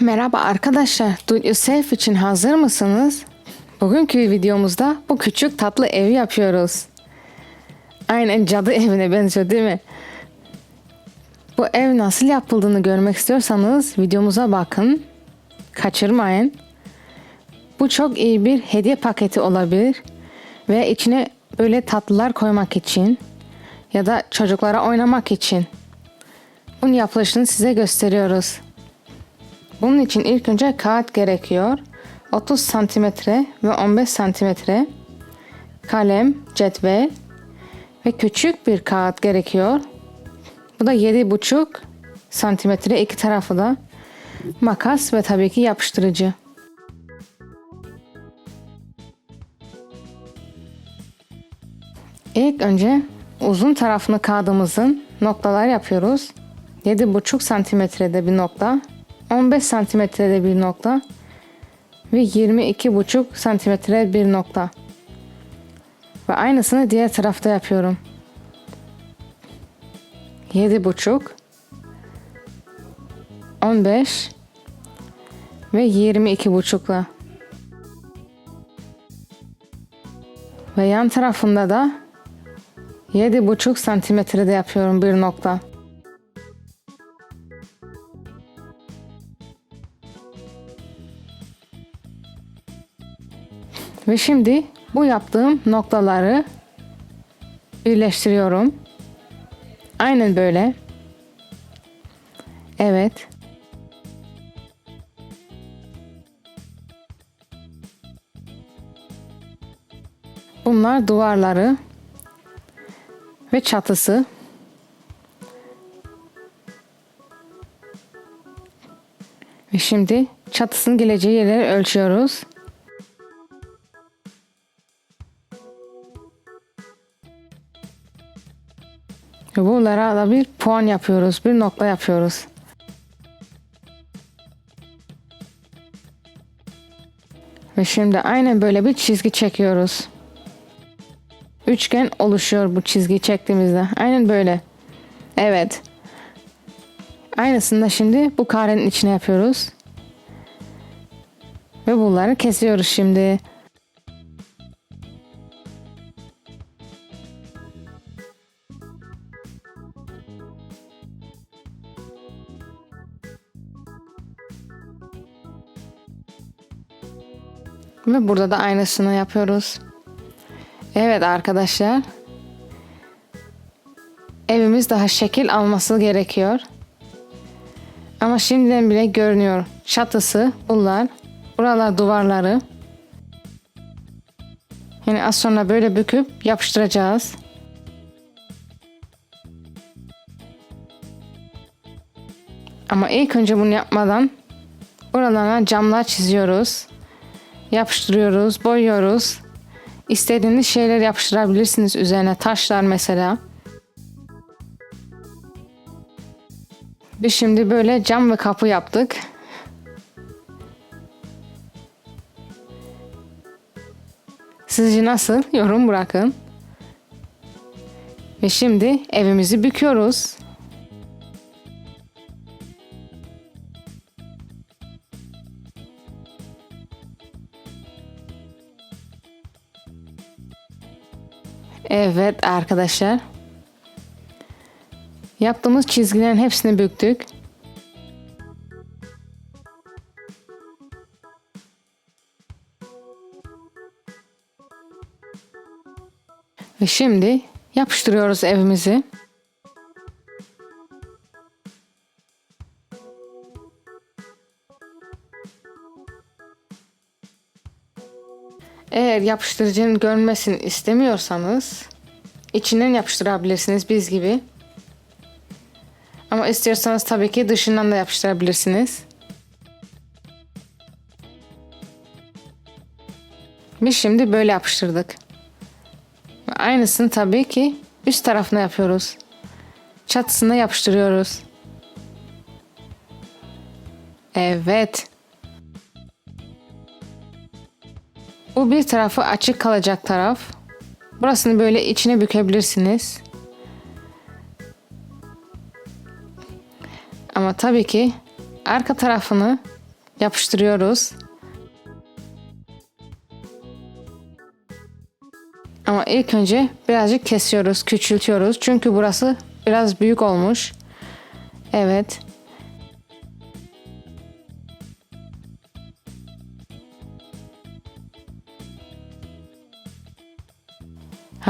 Merhaba arkadaşlar, Do Yourself için hazır mısınız? Bugünkü videomuzda bu küçük tatlı evi yapıyoruz. Aynen cadı evine benziyor değil mi? Bu ev nasıl yapıldığını görmek istiyorsanız videomuza bakın. Kaçırmayın. Bu çok iyi bir hediye paketi olabilir ve içine böyle tatlılar koymak için ya da çocuklara oynamak için. Bunun yapılışını size gösteriyoruz. Bunun için ilk önce kağıt gerekiyor. 30 santimetre ve 15 santimetre. Kalem, cetvel ve küçük bir kağıt gerekiyor. Bu da 7,5 santimetre iki tarafı da. Makas ve tabii ki yapıştırıcı. İlk önce uzun tarafını kağıdımızın noktalar yapıyoruz. 7,5 santimetrede bir nokta, 15 santimetrede bir nokta ve 22,5 santimetre bir nokta. Ve aynısını diğer tarafta yapıyorum. 7,5 15 ve 22,5'la. Ve yan tarafında da 7,5 santimetrede yapıyorum bir nokta. Ve şimdi bu yaptığım noktaları birleştiriyorum. Aynen böyle. Evet. Bunlar duvarları ve çatısı. Ve şimdi çatısının geleceği yerleri ölçüyoruz. Bunlara da bir puan yapıyoruz, bir nokta yapıyoruz. Ve şimdi aynen böyle bir çizgi çekiyoruz. Üçgen oluşuyor bu çizgiyi çektiğimizde. Aynen böyle. Evet. Aynısını da şimdi bu karenin içine yapıyoruz. Ve bunları kesiyoruz şimdi. Ve burada da aynısını yapıyoruz. Evet arkadaşlar. Evimiz daha şekil alması gerekiyor. Ama şimdiden bile görünüyor. Çatısı bunlar. Buralar duvarları. Yani az sonra böyle büküp yapıştıracağız. Ama ilk önce bunu yapmadan buralarına camlar çiziyoruz. Yapıştırıyoruz, boyuyoruz. İstediğiniz şeyler yapıştırabilirsiniz üzerine. Taşlar mesela. Biz şimdi böyle cam ve kapı yaptık. Sizce nasıl? Yorum bırakın. Ve şimdi evimizi büküyoruz. Evet arkadaşlar. Yaptığımız çizgilerin hepsini büktük. Ve şimdi yapıştırıyoruz evimizi. Eğer yapıştırıcının görünmesini istemiyorsanız içinden yapıştırabilirsiniz biz gibi. Ama istiyorsanız tabii ki dışından da yapıştırabilirsiniz. Biz şimdi böyle yapıştırdık. Aynısını tabii ki üst tarafına yapıyoruz. Çatısına yapıştırıyoruz. Evet. Bu bir tarafı açık kalacak taraf. Burasını böyle içine bükebilirsiniz. Ama tabii ki arka tarafını yapıştırıyoruz. Ama ilk önce birazcık kesiyoruz, küçültüyoruz. Çünkü burası biraz büyük olmuş. Evet.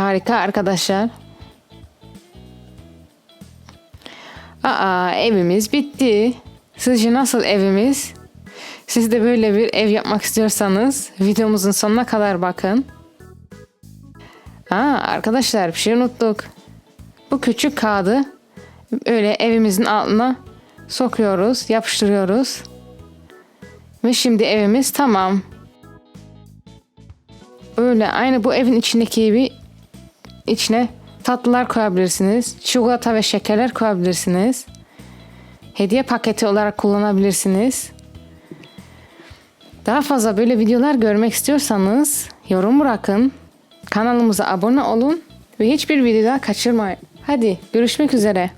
Harika arkadaşlar. Aa evimiz bitti. Sizce nasıl evimiz? Siz de böyle bir ev yapmak istiyorsanız videomuzun sonuna kadar bakın. Aa arkadaşlar bir şey unuttuk. Bu küçük kağıdı öyle evimizin altına sokuyoruz, yapıştırıyoruz. Ve şimdi evimiz tamam. Öyle aynı bu evin içindeki gibi içine tatlılar koyabilirsiniz. Çikolata ve şekerler koyabilirsiniz. Hediye paketi olarak kullanabilirsiniz. Daha fazla böyle videolar görmek istiyorsanız yorum bırakın. Kanalımıza abone olun ve hiçbir video daha kaçırmayın. Hadi görüşmek üzere.